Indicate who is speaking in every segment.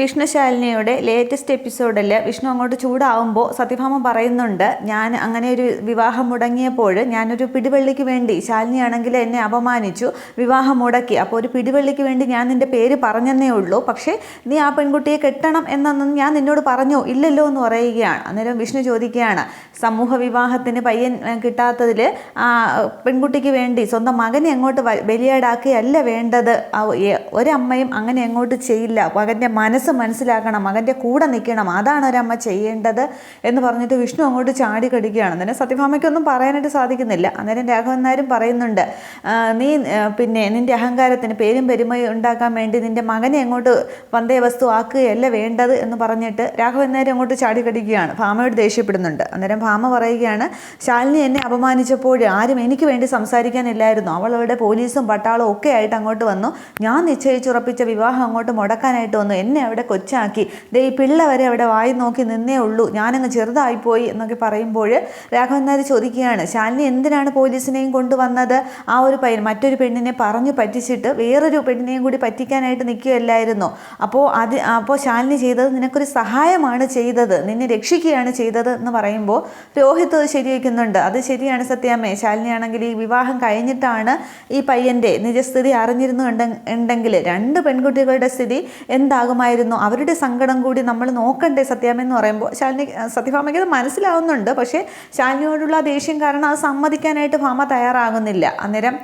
Speaker 1: വിഷ്ണുശാലിനിയുടെ latest എപ്പിസോഡിൽ വിഷ്ണു അങ്ങോട്ട് ചൂടാവുമ്പോൾ സത്യഭാമ പറയുന്നുണ്ട് ഞാൻ അങ്ങനെ ഒരു വിവാഹം മുടങ്ങിയപ്പോൾ ഞാനൊരു പിടിവള്ളിക്ക് വേണ്ടി ശാലിനിയാണെങ്കിൽ എന്നെ അപമാനിച്ചു വിവാഹം മുടക്കി. അപ്പോൾ ഒരു പിടിവള്ളിക്ക് വേണ്ടി ഞാൻ നിന്റെ പേര് പറഞ്ഞെന്നേ ഉള്ളൂ. പക്ഷേ നീ ആ പെൺകുട്ടിയെ കെട്ടണം എന്നൊന്നും ഞാൻ നിന്നോട് പറഞ്ഞു ഇല്ലല്ലോ എന്ന് പറയുകയാണ്. അന്നേരം വിഷ്ണു ചോദിക്കുകയാണ് സമൂഹ വിവാഹത്തിന് പയ്യൻ കിട്ടാത്തതിൽ ആ പെൺകുട്ടിക്ക് വേണ്ടി സ്വന്തം മകനെ അങ്ങോട്ട് ബലിയാടാക്കുകയല്ല വേണ്ടത്. ഒരമ്മയും അങ്ങനെ അങ്ങോട്ട് ചെയ്യില്ല. മകന്റെ മനസ്സ് മനസ്സിലാക്കണം മകന്റെ കൂടെ നിൽക്കണം അതാണ് ഒരമ്മ ചെയ്യേണ്ടത് എന്ന് പറഞ്ഞിട്ട് വിഷ്ണു അങ്ങോട്ട് ചാടി കടിക്കുകയാണ്. അന്നേരം സത്യഭാമയ്ക്കൊന്നും പറയാനായിട്ട് സാധിക്കുന്നില്ല. അന്നേരം രാഘവൻ നായരും പറയുന്നുണ്ട് നീ പിന്നെ നിന്റെ അഹങ്കാരത്തിന് പേരും പെരുമയും ഉണ്ടാക്കാൻ വേണ്ടി നിന്റെ മകനെ അങ്ങോട്ട് പന്തയ വസ്തു ആക്കുകയല്ല വേണ്ടത് എന്ന് പറഞ്ഞിട്ട് രാഘവൻ നായർ അങ്ങോട്ട് ചാടി കടിക്കുകയാണ്. ഭാമയോട് ദേഷ്യപ്പെടുന്നുണ്ട്. അന്നേരം ഭാമ പറയുകയാണ് ശാലിനി എന്നെ അപമാനിച്ചപ്പോൾ ആരും എനിക്ക് വേണ്ടി സംസാരിക്കാനില്ലായിരുന്നു. അവൾ അവളുടെ പോലീസും പട്ടാളവും ഒക്കെ ആയിട്ട് അങ്ങോട്ട് വന്നു. ഞാൻ നിശ്ചയിച്ചുറപ്പിച്ച വിവാഹം അങ്ങോട്ട് മുടക്കാനായിട്ട് വന്നു. എന്നെ അവിടെ കൊച്ചാക്കി ദേ ഈ പിള്ള വരെ അവിടെ വായി നോക്കി നിന്നേ ഉള്ളൂ. ഞാനങ്ങ് ചെറുതായിപ്പോയി എന്നൊക്കെ പറയുമ്പോൾ രാഘവൻ നായർ ചോദിക്കുകയാണ് ശാലിനി എന്തിനാണ് പോലീസിനെയും കൊണ്ടുവന്നത്? ആ ഒരു പയ്യൻ മറ്റൊരു പെണ്ണിനെ പറഞ്ഞു പറ്റിച്ചിട്ട് വേറൊരു പെണ്ണിനെയും കൂടി പറ്റിക്കാനായിട്ട് നിൽക്കുകയല്ലായിരുന്നു. അപ്പോൾ അത് അപ്പോൾ ശാലിനി ചെയ്തത് നിനക്കൊരു സഹായമാണ് ചെയ്തത് നിന്നെ രക്ഷിക്കുകയാണ് ചെയ്തത് എന്ന് പറയുമ്പോൾ രോഹിത് ശരിവയ്ക്കുന്നുണ്ട് അത് ശരിയാണ് സത്യാമ്മേ. ശാലിനിയാണെങ്കിൽ ഈ വിവാഹം കഴിഞ്ഞിട്ടാണ് ഈ പയ്യന്റെ നിജസ്ഥിതി അറിഞ്ഞിരുന്നു ഉണ്ടെ- ഉണ്ടെങ്കിൽ രണ്ട് പെൺകുട്ടികളുടെ സ്ഥിതി എന്താകുമായിരുന്നു? അവരുടെ സങ്കടം കൂടി നമ്മൾ നോക്കണ്ടേ സത്യാമ്മ എന്ന് പറയുമ്പോൾ. ശാലിനി സത്യഭാമയ്ക്ക് അത് മനസ്സിലാവുന്നുണ്ട്. പക്ഷേ ശാലിനിയോടുള്ള ദേഷ്യം കാരണം അത് സമ്മതിക്കാനായിട്ട് ഭാമ തയ്യാറാകുന്നില്ല. അന്നേരം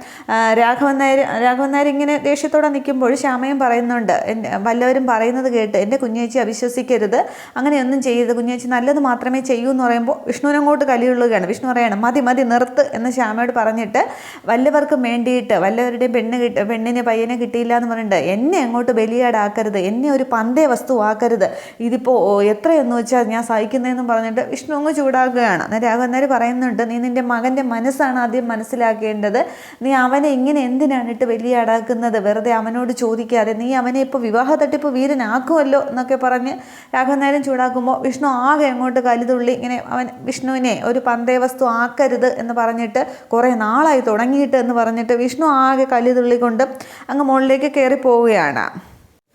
Speaker 1: രാഘവൻ നായർ രാഘവൻ നായർ ഇങ്ങനെ ദേഷ്യത്തോടെ നിൽക്കുമ്പോൾ ശ്യാമയും പറയുന്നുണ്ട് വല്ലവരും പറയുന്നത് കേട്ട് എന്റെ കുഞ്ഞേച്ചി അവിശ്വസിക്കരുത്. അങ്ങനെയൊന്നും ചെയ്യരുത്. കുഞ്ഞേച്ചി നല്ലത് മാത്രമേ ചെയ്യൂ എന്ന് പറയുമ്പോൾ വിഷ്ണുവിനങ്ങോട്ട് കലിയുള്ളുകയാണ്. വിഷ്ണു പറയാണ് മതി മതി നിർത്ത് എന്ന് ശ്യാമയോട് പറഞ്ഞിട്ട് വല്ലവർക്കും വേണ്ടിയിട്ട് വല്ലവരുടെയും പെണ്ണ് കിട്ട പെണ്ണിന് പയ്യനെ കിട്ടിയില്ല എന്ന് പറഞ്ഞിട്ട് എന്നെ അങ്ങോട്ട് ബലിയാടാക്കരുത്. എന്നെ ഒരു വസ്തു ആക്കരുത് ഇതിപ്പോൾ എത്രയെന്ന് വെച്ചാൽ ഞാൻ സഹിക്കുന്നതെന്നും പറഞ്ഞിട്ട് വിഷ്ണു അങ്ങ് ചൂടാക്കുകയാണ്. രാഘവന്നാർ പറയുന്നുണ്ട് നീ നിന്റെ മകന്റെ മനസ്സാണ് ആദ്യം മനസ്സിലാക്കേണ്ടത്. നീ അവനെ ഇങ്ങനെ എന്തിനാണ് ഇട്ട് വലിയ അടാക്കുന്നത്? വെറുതെ അവനോട് ചോദിക്കാതെ നീ അവനെ ഇപ്പോൾ വിവാഹ തട്ടിപ്പ് വീരനാക്കുമല്ലോ എന്നൊക്കെ പറഞ്ഞ് രാഘവനായരും ചൂടാക്കുമ്പോൾ വിഷ്ണു ആകെ അങ്ങോട്ട് കലിതുള്ളി ഇങ്ങനെ അവൻ വിഷ്ണുവിനെ ഒരു പന്തേവസ്തു ആക്കരുത് എന്ന് പറഞ്ഞിട്ട് കുറേ നാളായി തുടങ്ങിയിട്ട് എന്ന് പറഞ്ഞിട്ട് വിഷ്ണു ആകെ കലിതുള്ളി കൊണ്ട് അങ്ങ് മുകളിലേക്ക് കയറി പോവുകയാണ്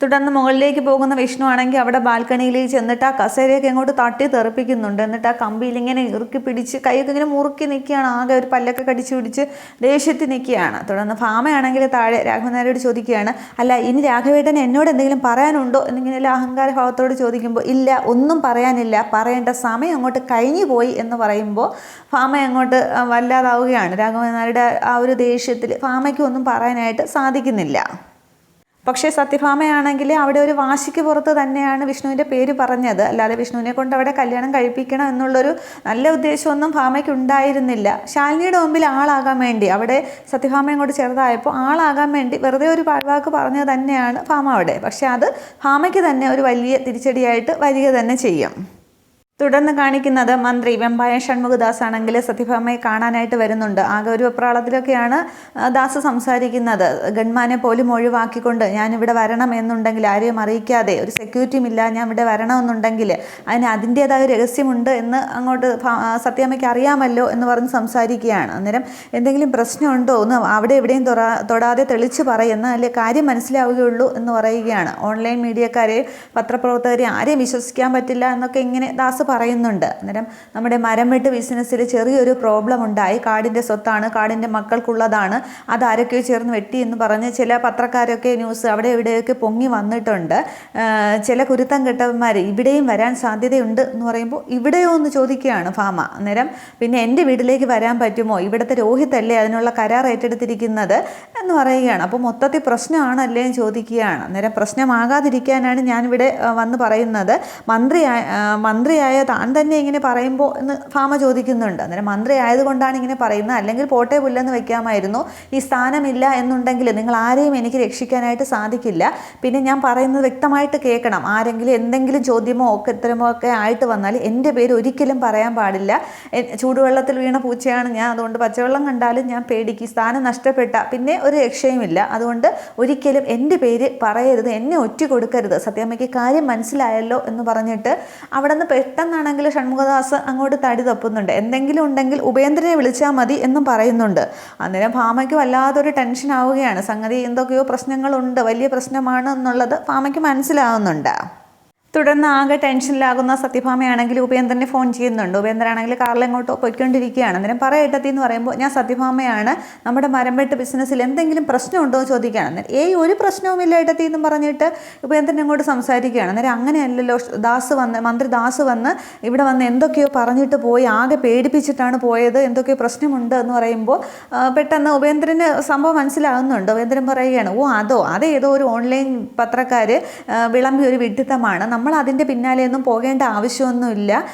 Speaker 1: തുടർന്ന് മുകളിലേക്ക് പോകുന്ന വിഷ്ണു ആണെങ്കിൽ അവിടെ ബാൽക്കണിയിലേക്ക് ചെന്നിട്ട് ആ കസേരയൊക്കെ അങ്ങോട്ട് തട്ടി തെറിപ്പിക്കുന്നുണ്ട്. എന്നിട്ട് ആ കമ്പിയിൽ ഇങ്ങനെ ഇറുക്കി പിടിച്ച് കൈയൊക്കെ ഇങ്ങനെ മുറുക്കി നിൽക്കുകയാണ്. ആകെ ഒരു പല്ലൊക്കെ കടിച്ചു പിടിച്ച് ദേഷ്യത്തിൽ നിൽക്കുകയാണ്. തുടർന്ന് ഫാമയാണെങ്കിൽ താഴെ രാഘവനാരോട് ചോദിക്കുകയാണ് അല്ല ഇനി രാഘവേട്ടൻ എന്നോട് എന്തെങ്കിലും പറയാനുണ്ടോ? എന്നിങ്ങനെ അഹങ്കാര ഭാവത്തോട് ചോദിക്കുമ്പോൾ ഇല്ല ഒന്നും പറയാനില്ല. പറയേണ്ട സമയം അങ്ങോട്ട് കഴിഞ്ഞു പോയി എന്ന് പറയുമ്പോൾ ഫാമ അങ്ങോട്ട് വല്ലാതാവുകയാണ്. രാഘവനാരുടെ ആ ഒരു ദേഷ്യത്തിൽ ഫാമയ്ക്ക് ഒന്നും പറയാനായിട്ട് സാധിക്കുന്നില്ല. പക്ഷേ സത്യഭാമയാണെങ്കിൽ അവിടെ ഒരു വാശിക്ക് പുറത്ത് തന്നെയാണ് വിഷ്ണുവിന്റെ പേര് പറഞ്ഞത്. അല്ലാതെ വിഷ്ണുവിനെ കൊണ്ട് അവിടെ കല്യാണം കഴിപ്പിക്കണം എന്നുള്ളൊരു നല്ല ഉദ്ദേശമൊന്നും ഭാമയ്ക്ക് ഉണ്ടായിരുന്നില്ല. ശാലിനിയുടെ മുമ്പിൽ ആളാകാൻ വേണ്ടി അവിടെ സത്യഭാമ അങ്ങോട്ട് ചെറുതായപ്പോൾ ആളാകാൻ വേണ്ടി വെറുതെ ഒരു പാഴ്വാക്ക് പറഞ്ഞത് തന്നെയാണ് ഭാമ അവിടെ. പക്ഷേ അത് ഭാമയ്ക്ക് തന്നെ ഒരു വലിയ തിരിച്ചടിയായിട്ട് വരിക തന്നെ ചെയ്യും. തുടർന്ന് കാണിക്കുന്നത് മന്ത്രി വെമ്പായ ഷൺമുഖദാസ് ആണെങ്കിൽ സത്യഭാമയെ കാണാനായിട്ട് വരുന്നുണ്ട്. ആകെ ഒരു വെപ്രാളത്തിലൊക്കെയാണ് ദാസ് സംസാരിക്കുന്നത്. ഗൺമാനെ പോലും ഒഴിവാക്കിക്കൊണ്ട് ഞാനിവിടെ വരണം എന്നുണ്ടെങ്കിൽ ആരെയും അറിയിക്കാതെ ഒരു സെക്യൂരിറ്റിയും ഇല്ല ഞാൻ ഇവിടെ വരണമെന്നുണ്ടെങ്കിൽ അതിന് അതിന്റേതായ രഹസ്യമുണ്ട് എന്ന് അങ്ങോട്ട് സത്യാമ്മയ്ക്ക് അറിയാമല്ലോ എന്ന് പറഞ്ഞ് സംസാരിക്കുകയാണ്. അന്നേരം എന്തെങ്കിലും പ്രശ്നമുണ്ടോ എന്ന് അവിടെ എവിടെയും തൊടാതെ തെളിച്ച് പറയുന്ന അല്ലെ കാര്യം മനസ്സിലാവുകയുള്ളൂ എന്ന് പറയുകയാണ്. ഓൺലൈൻ മീഡിയക്കാരെ പത്രപ്രവർത്തകരെ ആരെയും വിശ്വസിക്കാൻ പറ്റില്ല എന്നൊക്കെ ഇങ്ങനെ ദാസ് പറയുന്നുണ്ട്. അന്നേരം നമ്മുടെ മരം വെട്ട് ബിസിനസ്സിൽ ചെറിയൊരു പ്രോബ്ലം ഉണ്ടായി. കാടിന്റെ സ്വത്താണ് കാടിന്റെ മക്കൾക്കുള്ളതാണ്. അത് ചേർന്ന് വെട്ടി എന്ന് പറഞ്ഞ് ചില പത്രക്കാരൊക്കെ ന്യൂസ് അവിടെ ഇവിടെയൊക്കെ പൊങ്ങി വന്നിട്ടുണ്ട്. ചില കുരുത്തം കെട്ടവന്മാർ ഇവിടെയും വരാൻ സാധ്യതയുണ്ട് എന്ന് പറയുമ്പോൾ ഇവിടെയോ എന്ന് ചോദിക്കുകയാണ് ഫാമ. അന്നേരം പിന്നെ എന്റെ വീട്ടിലേക്ക് വരാൻ പറ്റുമോ? ഇവിടുത്തെ രോഹിതല്ലേ അതിനുള്ള കരാർ ഏറ്റെടുത്തിരിക്കുന്നത് എന്ന് പറയുകയാണ്. അപ്പോൾ മൊത്തത്തിൽ പ്രശ്നമാണല്ലേ എന്ന് ചോദിക്കുകയാണ്. അന്നേരം പ്രശ്നമാകാതിരിക്കാനാണ് ഞാനിവിടെ വന്ന് പറയുന്നത്. മന്ത്രിയായ ആ, മന്ത്രിയായ താൻ തന്നെ ഇങ്ങനെ പറയുമ്പോൾ എന്ന് ഫാമ ചോദിക്കുന്നുണ്ട്. അന്നേരം മന്ത്രി ആയതുകൊണ്ടാണ് ഇങ്ങനെ പറയുന്നത്. അല്ലെങ്കിൽ പോട്ടെ പുല്ലെന്ന് വെക്കാമായിരുന്നു. ഈ സ്ഥാനമില്ല എന്നുണ്ടെങ്കിൽ നിങ്ങൾ ആരെയും എനിക്ക് രക്ഷിക്കാനായിട്ട് സാധിക്കില്ല. പിന്നെ ഞാൻ പറയുന്നത് വ്യക്തമായിട്ട് കേൾക്കണം. ആരെങ്കിലും എന്തെങ്കിലും ചോദ്യമോ ഒക്കെ ഇത്തരമോ ഒക്കെ ആയിട്ട് വന്നാൽ എന്റെ പേര് ഒരിക്കലും പറയാൻ പാടില്ല. ചൂടുവെള്ളത്തിൽ വീണ പൂച്ചയാണ് ഞാൻ. അതുകൊണ്ട് പച്ചവെള്ളം കണ്ടാലും ഞാൻ പേടിക്കും. സ്ഥാനം നഷ്ടപ്പെട്ട പിന്നെ ഒരു രക്ഷയുമില്ല. അതുകൊണ്ട് ഒരിക്കലും എന്റെ പേര് പറയരുത്. എന്നെ ഒറ്റ കൊടുക്കരുത്. സത്യാമ്മയ്ക്ക് കാര്യം മനസ്സിലായല്ലോ എന്ന് പറഞ്ഞിട്ട് അവിടെ നിന്ന് പെട്ടെന്നാണെങ്കിൽ ഷൺമുഖദാസ് അങ്ങോട്ട് തടി തപ്പുന്നുണ്ട്. എന്തെങ്കിലും ഉണ്ടെങ്കിൽ ഉപേന്ദ്രനെ വിളിച്ചാൽ മതി എന്നും പറയുന്നുണ്ട്. അന്നേരം ഭാമയ്ക്ക് വല്ലാതൊരു ടെൻഷൻ ആവുകയാണ്. സംഗതി എന്തൊക്കെയോ പ്രശ്നങ്ങളുണ്ട്. വലിയ പ്രശ്നമാണ് എന്നുള്ളത് ഭാമയ്ക്ക് മനസ്സിലാവുന്നുണ്ട്. തുടർന്ന് ആകെ ടെൻഷനിലാകുന്ന സത്യഭാമയാണെങ്കിൽ ഉപേന്ദ്രനെ ഫോൺ ചെയ്യുന്നുണ്ട്. ഉപേന്ദ്രനാണെങ്കിൽ കാറിൽ എങ്ങോട്ടോ പോയിക്കൊണ്ടിരിക്കുകയാണ്. അന്നേരം പറയട്ടത്തി എന്ന് പറയുമ്പോൾ ഞാൻ സത്യഭാമയാണ്. നമ്മുടെ മരംവെട്ട് ബിസിനസ്സിൽ എന്തെങ്കിലും പ്രശ്നമുണ്ടോ എന്ന് ചോദിക്കുകയാണ്. അന്നേരം ഏയ് ഒരു പ്രശ്നവുമില്ല ഏട്ടത്തി എന്ന് പറഞ്ഞിട്ട് ഉപേന്ദ്രൻ അങ്ങോട്ട് സംസാരിക്കുകയാണ്. അന്നേരം അങ്ങനെയല്ലല്ലോ ദാസ് വന്ന് മന്ത്രി ദാസ് വന്ന് ഇവിടെ വന്ന് എന്തൊക്കെയോ പറഞ്ഞിട്ട് പോയി ആകെ പേടിപ്പിച്ചിട്ടാണ് പോയത് എന്തൊക്കെയോ പ്രശ്നമുണ്ട് എന്ന് പറയുമ്പോൾ പെട്ടെന്ന് ഉപേന്ദ്രന് സംഭവം മനസ്സിലാകുന്നുണ്ട്. ഉപേന്ദ്രൻ പറയുകയാണ് ഓ അതോ അതേതോ ഒരു ഓൺലൈൻ പത്രക്കാർ വിളമ്പി ഒരു വിഡിത്തമാണ് നമ്മൾ അതിന്റെ പിന്നാലെയൊന്നും പോകേണ്ട ആവശ്യമൊന്നുമില്ല.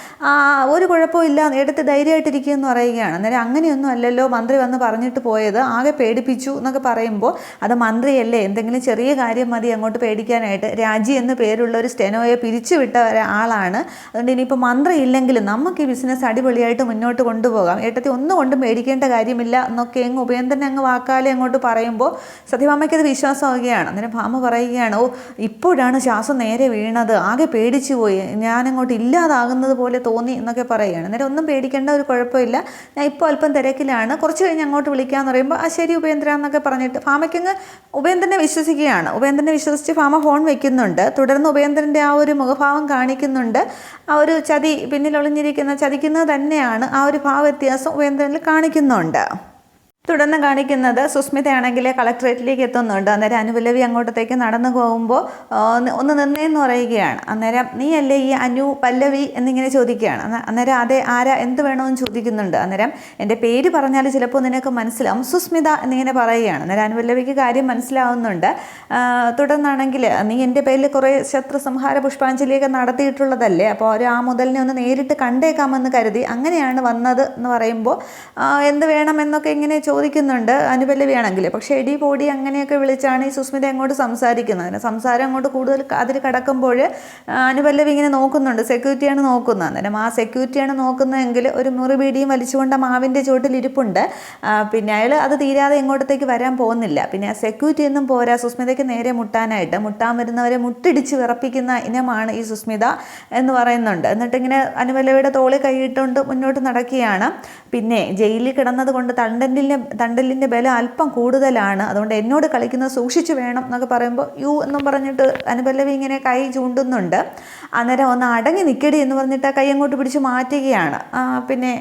Speaker 1: ഒരു കുഴപ്പമില്ല. എടുത്ത് ധൈര്യമായിട്ടിരിക്കുക എന്ന് പറയുകയാണ്. അന്നേരം അങ്ങനെയൊന്നും അല്ലല്ലോ. മന്ത്രി വന്ന് പറഞ്ഞിട്ട് പോയത്. ആകെ പേടിപ്പിച്ചു എന്നൊക്കെ പറയുമ്പോൾ അത് മന്ത്രിയല്ലേ? എന്തെങ്കിലും ചെറിയ കാര്യം മതി അങ്ങോട്ട് പേടിക്കാനായിട്ട്. രാജി എന്ന് പേരുള്ള ഒരു സ്റ്റെനോയെ പിരിച്ചുവിട്ട ഒരാളാണ് അതുകൊണ്ട് ഇനിയിപ്പോൾ മന്ത്രി ഇല്ലെങ്കിലും നമുക്ക് ഈ ബിസിനസ് അടിപൊളിയായിട്ട് മുന്നോട്ട് കൊണ്ടുപോകാം. ഏട്ടത്തി ഒന്നും കൊണ്ടും പേടിക്കേണ്ട കാര്യമില്ല എന്നൊക്കെ അങ്ങ് ഉപേന്ദ്രൻ അങ്ങ് വാക്കാലെ അങ്ങോട്ട് പറയുമ്പോൾ സത്യഭാമയ്ക്ക് അത് വിശ്വാസമാവുകയാണ്. അന്നേരം ഭാമ പറയുകയാണ് ഓ ഇപ്പോഴാണ് ശ്വാസം നേരെ വീണത്. ആകെ പേടിച്ചു പോയി. ഞാനങ്ങോട്ട് ഇല്ലാതാകുന്നത് പോലെ തോന്നി എന്നൊക്കെ പറയുകയാണ്. അന്നേരം ഒന്നും പേടിക്കേണ്ട ഒരു കുഴപ്പമില്ല. ഞാൻ ഇപ്പോൾ അല്പം തിരക്കിലാണ്. കുറച്ച് കഴിഞ്ഞ് അങ്ങോട്ട് വിളിക്കാമെന്ന് പറയുമ്പോൾ ആ ശരി ഉപേന്ദ്ര എന്നൊക്കെ പറഞ്ഞിട്ട് ഫാമയ്ക്കങ്ങ് ഉപേന്ദ്രനെ വിശ്വസിക്കുകയാണ്. ഉപേന്ദ്രനെ വിശ്വസിച്ച് ഫാമ ഫോൺ വെക്കുന്നുണ്ട്. തുടർന്ന് ഉപേന്ദ്രന്റെ ആ ഒരു മുഖഭാവം കാണിക്കുന്നുണ്ട്. ആ ഒരു ചതി പിന്നിലൊളിഞ്ഞിരിക്കുന്ന ചതിക്കുന്നത് തന്നെയാണ് ആ ഒരു ഭാവ വ്യത്യാസം ഉപേന്ദ്രനിൽ കാണിക്കുന്നുണ്ട്. തുടർന്ന് കാണിക്കുന്നത് സുസ്മിതയാണെങ്കിൽ കളക്ട്രേറ്റിലേക്ക് എത്തുന്നുണ്ട്. അന്നേരം അനുപല്ലവി അങ്ങോട്ടത്തേക്ക് നടന്നു പോകുമ്പോൾ ഒന്ന് നിന്നേന്ന് പറയുകയാണ്. അന്നേരം നീ അല്ലേ ഈ അനു പല്ലവി എന്നിങ്ങനെ ചോദിക്കുകയാണ്? അന്നേരം അതെ ആരാ? എന്ത് വേണമെന്ന് ചോദിക്കുന്നുണ്ട്. അന്നേരം എന്റെ പേര് പറഞ്ഞാൽ ചിലപ്പോൾ നിനക്ക് മനസ്സിലാവും. സുസ്മിത എന്നിങ്ങനെ പറയുകയാണ്. അന്നേരം അനുപല്ലവിക്ക് കാര്യം മനസ്സിലാവുന്നുണ്ട്. തുടർന്നാണെങ്കിൽ നീ എന്റെ പേരിൽ കുറേ ശത്രു സംഹാര പുഷ്പാഞ്ജലിയൊക്കെ നടത്തിയിട്ടുള്ളതല്ലേ? അപ്പോൾ അവർ ആ മുതലിനെ ഒന്ന് നേരിട്ട് കണ്ടേക്കാമെന്ന് കരുതി അങ്ങനെയാണ് വന്നത് എന്ന് പറയുമ്പോൾ എന്ത് വേണമെന്നൊക്കെ ഇങ്ങനെ ചോദിക്കുന്നുണ്ട് അനുപല്ലവിയാണെങ്കിൽ പക്ഷേ എടി പോടി അങ്ങനെയൊക്കെ വിളിച്ചാണ് ഈ സുസ്മിത അങ്ങോട്ട് സംസാരിക്കുന്നത്? അങ്ങനെ സംസാരം അങ്ങോട്ട് കൂടുതൽ അതിൽ കടക്കുമ്പോൾ അനുപല്ലവി ഇങ്ങനെ നോക്കുന്നുണ്ട്. സെക്യൂരിറ്റിയാണ് നോക്കുന്നത്. അന്നേരം ആ സെക്യൂരിറ്റിയാണ് നോക്കുന്നതെങ്കിൽ ഒരു മുറി ബീഡിയും വലിച്ചുകൊണ്ട് മാവിന്റെ ചുവട്ടിൽ ഇരിപ്പുണ്ട്. പിന്നെ അയാൾ അത് തീരാതെ ഇങ്ങോട്ടത്തേക്ക് വരാൻ പോകുന്നില്ല. പിന്നെ ആ സെക്യൂരിറ്റി ഒന്നും പോരാ സുസ്മിതയ്ക്ക് നേരെ മുട്ടാനായിട്ട്. മുട്ടാൻ വരുന്നവരെ മുട്ടിടിച്ച് വിറപ്പിക്കുന്ന ഇനമാണ് ഈ സുസ്മിത എന്ന് പറയുന്നുണ്ട്. എന്നിട്ട് ഇങ്ങനെ അനുപല്ലവിയുടെ തോളി കൈയിട്ടുകൊണ്ട് മുന്നോട്ട് നടക്കുകയാണ്. പിന്നെ ജയിലിൽ കിടന്നത് കൊണ്ട് തണ്ടലിന്റെ ബലം അല്പം കൂടുതലാണ്. അതുകൊണ്ട് എന്നോട് കളിക്കുന്നത് സൂക്ഷിച്ചു വേണം എന്നൊക്കെ പറയുമ്പോൾ യു എന്നും പറഞ്ഞിട്ട് അനുപല്ലവി ഇങ്ങനെ കൈ ചൂണ്ടുന്നുണ്ട്. അന്നേരം ഒന്ന് അടങ്ങി നിൽക്കടി എന്ന് പറഞ്ഞിട്ട് ആ കൈ അങ്ങോട്ട് പിടിച്ച് മാറ്റുകയാണ്. പിന്നെ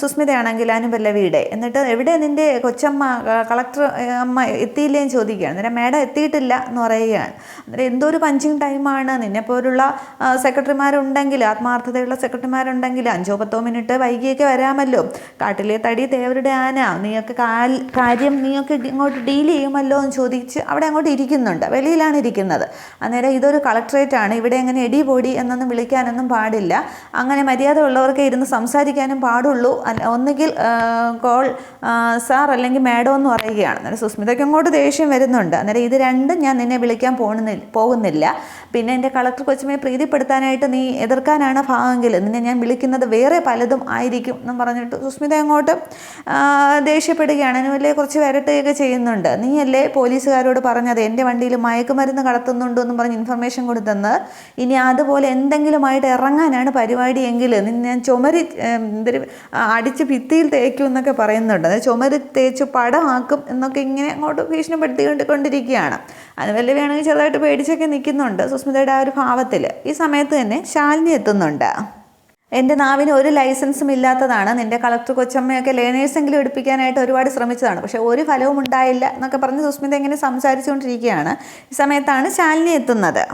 Speaker 1: സുസ്മിതയാണെങ്കിൽ അനുപല്ലവിയുടെ എന്നിട്ട് എവിടെ നിന്റെ കൊച്ചമ്മ കളക്ടർ അമ്മ എത്തിയില്ലേ എന്ന് ചോദിക്കുകയാണ്. അന്നേരം മേഡം എത്തിയിട്ടില്ല എന്ന് പറയുകയാണ്. അന്നേരം എന്തോ ഒരു പഞ്ചിങ് ടൈമാണ് നിന്നെ പോലുള്ള സെക്രട്ടറിമാരുണ്ടെങ്കിൽ ആത്മാർത്ഥതയുള്ള സെക്രട്ടറിമാരുണ്ടെങ്കിൽ അഞ്ചോ പത്തോ മിനിറ്റ് വൈകിയൊക്കെ വരാമല്ലോ. കാട്ടിലെ തടി തേവരുടെ ആന നീയൊക്കെ കാൽ കാര്യം നീയൊക്കെ ഇങ്ങോട്ട് ഡീൽ ചെയ്യുമല്ലോ എന്ന് ചോദിച്ച് അവിടെ അങ്ങോട്ട് ഇരിക്കുന്നുണ്ട്. വെളിയിലാണ് ഇരിക്കുന്നത്. അന്നേരം ഇതൊരു കളക്ടറേറ്റ് ആണ്. ഇവിടെ അങ്ങനെ എടി പൊടി എന്നൊന്നും വിളിക്കാനൊന്നും പാടില്ല. അങ്ങനെ മര്യാദ ഉള്ളവർക്ക് ഇരുന്ന് സംസാരിക്കാനും പാടുള്ളൂ. ഒന്നുകിൽ കോൾ സാർ അല്ലെങ്കിൽ മാഡം എന്ന് പറയുകയാണ്. അന്നേരം സുസ്മിതയ്ക്ക് അങ്ങോട്ട് ദേഷ്യം വരുന്നുണ്ട്. അന്നേരം ഇത് രണ്ടും ഞാൻ നിന്നെ വിളിക്കാൻ പോകുന്നില്ല പോകുന്നില്ല. പിന്നെ എന്റെ കളക്ടർ കൊച്ചുമയെ പ്രീതിപ്പെടുത്താനായിട്ട് നീ എതിർക്കാനാണ് ഭാവമെങ്കിൽ നിന്നെ ഞാൻ വിളിക്കുന്നത് വേറെ പലതും ആയിരിക്കും എന്നും പറഞ്ഞിട്ട് സുസ്മിത അങ്ങോട്ട് ദേഷ്യപ്പെടുകയാണ്. അനുവല്ലേ കുറച്ച് വരട്ടുകയൊക്കെ ചെയ്യുന്നുണ്ട്. നീയല്ലേ പോലീസുകാരോട് പറഞ്ഞത്? എന്റെ വണ്ടിയിൽ മയക്കുമരുന്ന് കടത്തുന്നുണ്ടോ എന്നും പറഞ്ഞ് ഇൻഫർമേഷൻ കൊടുത്തെന്ന്. ഇനി അതുപോലെ എന്തെങ്കിലുമായിട്ട് ഇറങ്ങാനാണ് പരിപാടി എങ്കിൽ ഞാൻ ചുമരി എന്തൊരു അടിച്ച് ഭിത്തിയിൽ തേക്കും എന്നൊക്കെ പറയുന്നുണ്ട്. അത് ചുമരി തേച്ച് പടമാക്കും എന്നൊക്കെ ഇങ്ങനെ അങ്ങോട്ട് ഭീഷണിപ്പെടുത്തിക്കൊണ്ട് കൊണ്ടിരിക്കുകയാണ് അനുവല്ലി വേണമെങ്കിൽ ചെറുതായിട്ട് പേടിച്ചൊക്കെ നിൽക്കുന്നുണ്ട് സുസ്മിതയുടെ ആ ഒരു ഭാവത്തിൽ. ഈ സമയത്ത് തന്നെ ശാലിനി എത്തുന്നുണ്ട്. എന്റെ നാവിന് ഒരു ലൈസൻസും ഇല്ലാത്തതാണ്. നിന്റെ കളക്ടർ കൊച്ചമ്മയൊക്കെ ലേണേഴ്സെങ്കിലും എടുപ്പിക്കാനായിട്ട് ഒരുപാട് ശ്രമിച്ചതാണ്. പക്ഷേ ഒരു ഫലവും ഉണ്ടായില്ല എന്നൊക്കെ പറഞ്ഞ് സുസ്മിത ഇങ്ങനെ സംസാരിച്ചുകൊണ്ടിരിക്കുകയാണ്. ഈ സമയത്താണ് ശാലിനി എത്തുന്നത്.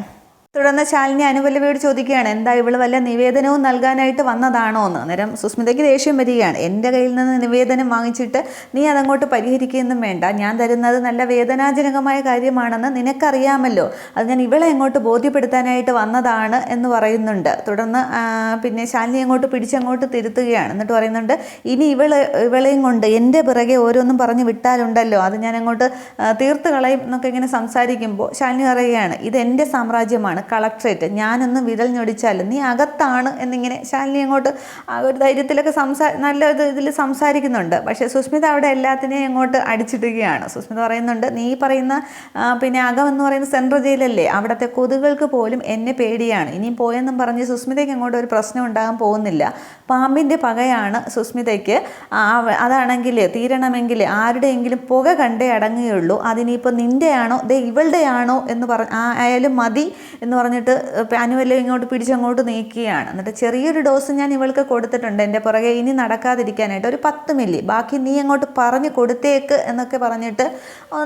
Speaker 1: തുടർന്ന് ശാലിനി അനുപല്ലവിയോട് ചോദിക്കുകയാണ് എന്താ ഇവൾ വല്ല നിവേദനവും നൽകാനായിട്ട് വന്നതാണോ എന്ന്? അന്നേരം സുസ്മിതയ്ക്ക് ദേഷ്യം വരികയാണ് എന്റെ കയ്യിൽ നിന്ന് നിവേദനം വാങ്ങിച്ചിട്ട് നീ അതങ്ങോട്ട് പരിഹരിക്കുകയൊന്നും വേണ്ട. ഞാൻ തരുന്നത് നല്ല വേദനാജനകമായ കാര്യമാണെന്ന് നിനക്കറിയാമല്ലോ. അത് ഞാൻ ഇവളെ അങ്ങോട്ട് ബോധ്യപ്പെടുത്താനായിട്ട് വന്നതാണ് എന്ന് പറയുന്നുണ്ട്. തുടർന്ന് പിന്നെ ശാലിനി അങ്ങോട്ട് പിടിച്ചങ്ങോട്ട് തിരുത്തുകയാണ്. എന്നിട്ട് പറയുന്നുണ്ട് ഇനി ഇവൾ ഇവളെയും കൊണ്ട് എന്റെ പിറകെ ഓരോന്നും പറഞ്ഞ് വിട്ടാലുണ്ടല്ലോ. അത് ഞാൻ അങ്ങോട്ട് തീർത്ത് കളയും എന്നൊക്കെ ഇങ്ങനെ സംസാരിക്കുമ്പോൾ ശാലിനി പറയുകയാണ് ഇത് എന്റെ സാമ്രാജ്യമാണ്. കളക്ട്രേറ്റ്. ഞാനൊന്ന് വിരൽ ഞൊടിച്ചാൽ നീ അകത്താണ് എന്നിങ്ങനെ ശാലിനി അങ്ങോട്ട് ആ ഒരു ധൈര്യത്തിലൊക്കെ സംസാ നല്ല ഇതിൽ സംസാരിക്കുന്നുണ്ട്. പക്ഷേ സുസ്മിത അവിടെ എല്ലാത്തിനെയും അങ്ങോട്ട് അടിച്ചിടുകയാണ്. സുസ്മിത പറയുന്നുണ്ട് നീ പറയുന്ന പിന്നെ അകം എന്ന് പറയുന്ന സെൻട്രൽ ജയിലല്ലേ? അവിടുത്തെ കൊതുകൾക്ക് പോലും എന്നെ പേടിയാണ്. ഇനിയും പോയെന്നും പറഞ്ഞ് സുസ്മിതയ്ക്ക് അങ്ങോട്ട് ഒരു പ്രശ്നം ഉണ്ടാകാൻ പോകുന്നില്ല. പാമ്പിന്റെ പകയാണ് സുസ്മിതയ്ക്ക്. അതാണെങ്കിൽ തീരണമെങ്കിൽ ആരുടെയെങ്കിലും പുക കണ്ടേ അടങ്ങുകയുള്ളൂ. അതിനിപ്പോൾ നിന്റെയാണോ? ദേ ഇവളുടെയാണോ? എന്ന് പറ ആയാലും മതി എന്ന് പറഞ്ഞിട്ട് പാനുവെല്ലാം ഇങ്ങോട്ട് പിടിച്ചങ്ങോട്ട് നീക്കുകയാണ്. എന്നിട്ട് ചെറിയൊരു ഡോസ് ഞാൻ ഇവൾക്ക് കൊടുത്തിട്ടുണ്ട്. എന്റെ പുറകെ ഇനി നടക്കാതിരിക്കാനായിട്ട് ഒരു പത്ത് മില്ലി. ബാക്കി നീ അങ്ങോട്ട് പറഞ്ഞ് കൊടുത്തേക്ക് എന്നൊക്കെ പറഞ്ഞിട്ട്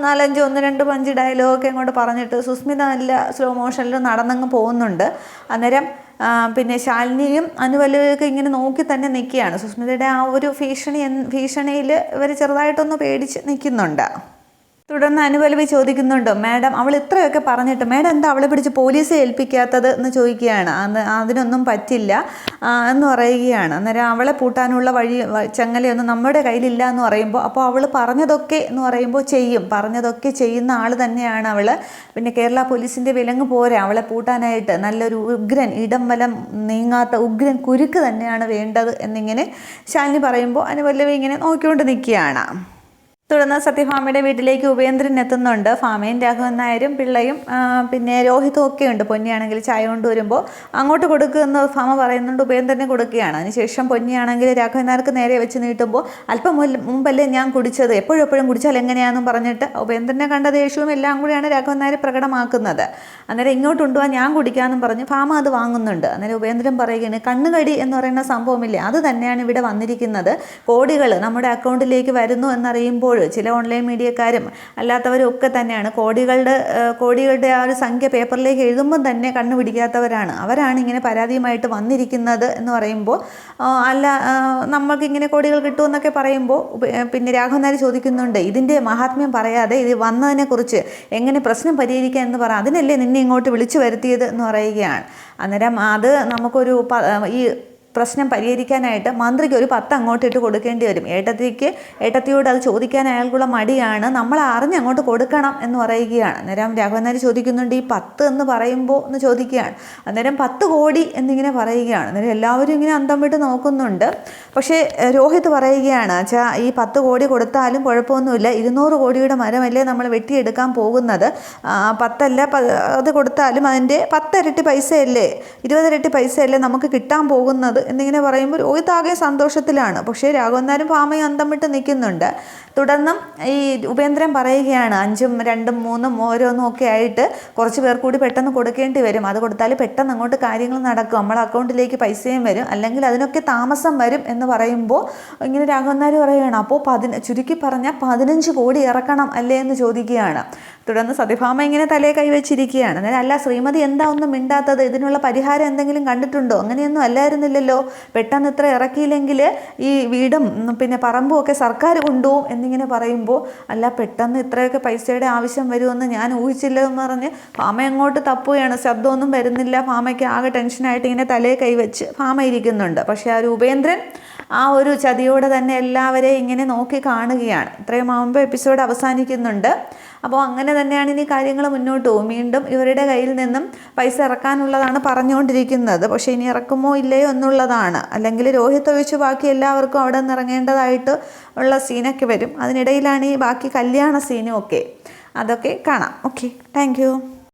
Speaker 1: നാലഞ്ച് ഒന്ന് രണ്ട് പഞ്ച് ഡയലോഗൊക്കെ അങ്ങോട്ട് പറഞ്ഞിട്ട് സുസ്മിത നല്ല സ്ലോ മോഷനിൽ നടന്നങ്ങ് പോകുന്നുണ്ട്. അന്നേരം പിന്നെ ശാലിനിയും അനുവലുമൊക്കെ ഇങ്ങനെ നോക്കി തന്നെ നിൽക്കുകയാണ് സുസ്മിതയുടെ ആ ഒരു ഭീഷണി ഭീഷണിയിൽ ഇവർ ചെറുതായിട്ടൊന്ന് പേടിച്ച് നിൽക്കുന്നുണ്ട്. തുടർന്ന് അനുപലവി ചോദിക്കുന്നുണ്ട് മാഡം അവൾ ഇത്രയൊക്കെ പറഞ്ഞിട്ട് മാഡം എന്താ അവളെ പിടിച്ച് പോലീസെ ഏൽപ്പിക്കാത്തത്? എന്ന് ചോദിക്കുകയാണ്. അന്ന് അതിനൊന്നും പറ്റില്ല എന്ന് പറയുകയാണ്. അന്നേരം അവളെ പൂട്ടാനുള്ള വഴി ചങ്ങലയൊന്നും നമ്മുടെ കയ്യിലില്ല എന്ന് പറയുമ്പോൾ അപ്പോൾ അവൾ പറഞ്ഞതൊക്കെ എന്ന് പറയുമ്പോൾ ചെയ്യും. പറഞ്ഞതൊക്കെ ചെയ്യുന്ന ആൾ തന്നെയാണ് അവൾ പിന്നെ കേരള പോലീസിന്റെ വിലങ്ങ് പോരെ അവളെ പൂട്ടാനായിട്ട്. നല്ലൊരു ഉഗ്രൻ ഇടം വലം നീങ്ങാത്ത ഉഗ്രൻ കുരുക്ക് തന്നെയാണ് വേണ്ടത് എന്നിങ്ങനെ ശാലിനി പറയുമ്പോൾ അനുപല്ലവി ഇങ്ങനെ നോക്കിക്കൊണ്ട് നിൽക്കുകയാണ്. തുടർന്ന് സത്യഭാമയുടെ വീട്ടിലേക്ക് ഉപേന്ദ്രൻ എത്തുന്നുണ്ട്. ഫാമയും രാഘവൻ നായരും പിള്ളയും പിന്നെ രോഹിതും ഒക്കെ ഉണ്ട്. പൊന്നിയാണെങ്കിൽ ചായ കൊണ്ടുവരുമ്പോൾ അങ്ങോട്ട് കൊടുക്കുമെന്ന് ഫാമ പറയുന്നുണ്ട്. ഉപേന്ദ്രനെ കൊടുക്കുകയാണ്. അതിനുശേഷം പൊന്നിയാണെങ്കിൽ രാഘവൻ നായർക്ക് നേരെ വെച്ച് നീട്ടുമ്പോൾ അല്പം മുമ്പല്ലേ ഞാൻ കുടിച്ചത്? എപ്പോഴും എപ്പോഴും കുടിച്ചാൽ എങ്ങനെയാണെന്നും പറഞ്ഞിട്ട് ഉപേന്ദ്രനെ കണ്ട ദേഷ്യവും എല്ലാം കൂടിയാണ് രാഘവൻ നായർ പ്രകടമാക്കുന്നത്. അന്നേരം ഇങ്ങോട്ട് കൊണ്ടുപോകാൻ ഞാൻ കുടിക്കാമെന്നും പറഞ്ഞ്. ഫാമ അത് വാങ്ങുന്നുണ്ട്. അന്നേരം ഉപേന്ദ്രൻ പറയുകയാണ് കണ്ണുകടി എന്ന് പറയുന്ന സംഭവമില്ലേ? അത് തന്നെയാണ് ഇവിടെ വന്നിരിക്കുന്നത്. കോടികൾ നമ്മുടെ അക്കൗണ്ടിലേക്ക് വരുന്നു എന്നറിയുമ്പോൾ ചില ഓൺലൈൻ മീഡിയക്കാരും അല്ലാത്തവരും ഒക്കെ തന്നെയാണ്. കോടികളുടെ കോടികളുടെ ആ ഒരു സംഖ്യ പേപ്പറിലേക്ക് എഴുതുമ്പം തന്നെ കണ്ണു പിടിക്കാത്തവരാണ്. അവരാണ് ഇങ്ങനെ പരാതിയുമായിട്ട് വന്നിരിക്കുന്നത് എന്ന് പറയുമ്പോൾ അല്ല നമ്മൾക്കിങ്ങനെ കോടികൾ കിട്ടുമെന്നൊക്കെ പറയുമ്പോൾ പിന്നെ രാഘവൻ നായർ ചോദിക്കുന്നുണ്ട് ഇതിന്റെ മഹാത്മ്യം പറയാതെ ഇത് വന്നതിനെക്കുറിച്ച് എങ്ങനെ പ്രശ്നം പരിഹരിക്കുക എന്ന് പറ. അതിനല്ലേ ഇങ്ങോട്ട് വിളിച്ചു വരുത്തിയത് എന്ന് പറയുകയാണ്. അന്നേരം അത് നമുക്കൊരു ഈ പ്രശ്നം പരിഹരിക്കാനായിട്ട് മന്ത്രിക്ക് ഒരു പത്ത് അങ്ങോട്ട് ഇട്ട് കൊടുക്കേണ്ടി വരും. ഏട്ടത്തിക്ക് ഏട്ടത്തിയോട് അത് ചോദിക്കാൻ അയാൾക്കുള്ള മടിയാണ്. നമ്മൾ അറിഞ്ഞ് അങ്ങോട്ട് കൊടുക്കണം എന്ന് പറയുകയാണ്. അന്നേരം രാഘവനാരി ചോദിക്കുന്നുണ്ട് ഈ പത്ത് എന്ന് പറയുമ്പോൾ എന്ന് ചോദിക്കുകയാണ്. അന്നേരം പത്ത് കോടി എന്നിങ്ങനെ പറയുകയാണ്. അന്നേരം എല്ലാവരും ഇങ്ങനെ അന്തം വിട്ട് നോക്കുന്നുണ്ട്. പക്ഷേ രോഹിത് പറയുകയാണ് വെച്ചാൽ ഈ പത്ത് കോടി കൊടുത്താലും കുഴപ്പമൊന്നുമില്ല. ഇരുന്നൂറ് കോടിയുടെ മരമല്ലേ നമ്മൾ വെട്ടിയെടുക്കാൻ പോകുന്നത്. പത്തല്ല അത് കൊടുത്താലും അതിന്റെ പത്തരട്ടി പൈസയല്ലേ ഇരുപതിരട്ടി പൈസയല്ലേ നമുക്ക് കിട്ടാൻ പോകുന്നത്? എന്നിങ്ങനെ പറയുമ്പോൾ ആകെ സന്തോഷത്തിലാണ്. പക്ഷേ രാഘവന്നാരും ഭാമയും അന്തം വിട്ട് നിൽക്കുന്നുണ്ട്. തുടർന്നും ഈ ഉപേന്ദ്രൻ പറയുകയാണ് അഞ്ചും രണ്ടും മൂന്നും ഓരോന്നും ഒക്കെ ആയിട്ട് കുറച്ച് പേർ കൂടി പെട്ടെന്ന് കൊടുക്കേണ്ടി വരും. അത് കൊടുത്താൽ പെട്ടെന്ന് അങ്ങോട്ട് കാര്യങ്ങൾ നടക്കും. നമ്മളെ അക്കൗണ്ടിലേക്ക് പൈസയും വരും. അല്ലെങ്കിൽ അതിനൊക്കെ താമസം വരും എന്ന് പറയുമ്പോൾ ഇങ്ങനെ രാഘവന്നാർ പറയുകയാണ് അപ്പോൾ പതിന ചുരുക്കി പറഞ്ഞാൽ പതിനഞ്ച് കോടി ഇറക്കണം അല്ലേ? എന്ന് ചോദിക്കുകയാണ്. തുടർന്ന് സത്യഭാമ ഇങ്ങനെ തലയെ കൈവച്ചിരിക്കുകയാണ്. അന്നേരം അല്ല ശ്രീമതി എന്താ ഒന്നും മിണ്ടാത്തത്? ഇതിനുള്ള പരിഹാരം എന്തെങ്കിലും കണ്ടിട്ടുണ്ടോ? അങ്ങനെയൊന്നും അല്ലായിരുന്നില്ലല്ലോ. പെട്ടെന്ന് ഇത്ര ഇറക്കിയില്ലെങ്കിൽ ഈ വീടും പിന്നെ പറമ്പും ഒക്കെ സർക്കാർ കൊണ്ടുപോകും എന്നിങ്ങനെ പറയുമ്പോൾ അല്ല പെട്ടെന്ന് ഇത്രയൊക്കെ പൈസയുടെ ആവശ്യം വരുമെന്ന് ഞാൻ ഊഹിച്ചില്ല എന്ന് പറഞ്ഞ് ഫാമ അങ്ങോട്ട് തപ്പുകയാണ്. ശബ്ദമൊന്നും വരുന്നില്ല. ഫാമയ്ക്ക് ആകെ ടെൻഷനായിട്ട് ഇങ്ങനെ തലയെ കൈവച്ച് ഫാമ ഇരിക്കുന്നുണ്ട്. പക്ഷേ ആ രൂപേന്ദ്രൻ ആ ഒരു ചതിയോടെ തന്നെ എല്ലാവരെയും ഇങ്ങനെ നോക്കി കാണുകയാണ്. ഇത്രയും ആകുമ്പോൾ എപ്പിസോഡ് അവസാനിക്കുന്നുണ്ട്. അപ്പോൾ അങ്ങനെ തന്നെയാണ് ഇനി കാര്യങ്ങൾ മുന്നോട്ട് പോകും. വീണ്ടും ഇവരുടെ കയ്യിൽ നിന്നും പൈസ ഇറക്കാനുള്ളതാണ് പറഞ്ഞുകൊണ്ടിരിക്കുന്നത്. പക്ഷേ ഇനി ഇറക്കുമോ ഇല്ലയോ എന്നുള്ളതാണ്. അല്ലെങ്കിൽ രോഹിത് ഒഴിച്ച് ബാക്കി എല്ലാവർക്കും അവിടെ നിന്ന് ഇറങ്ങേണ്ടതായിട്ട് ഉള്ള സീനൊക്കെ വരും. അതിനിടയിലാണ് ഈ ബാക്കി കല്യാണ സീനും ഒക്കെ അതൊക്കെ കാണാം. ഓക്കെ. താങ്ക്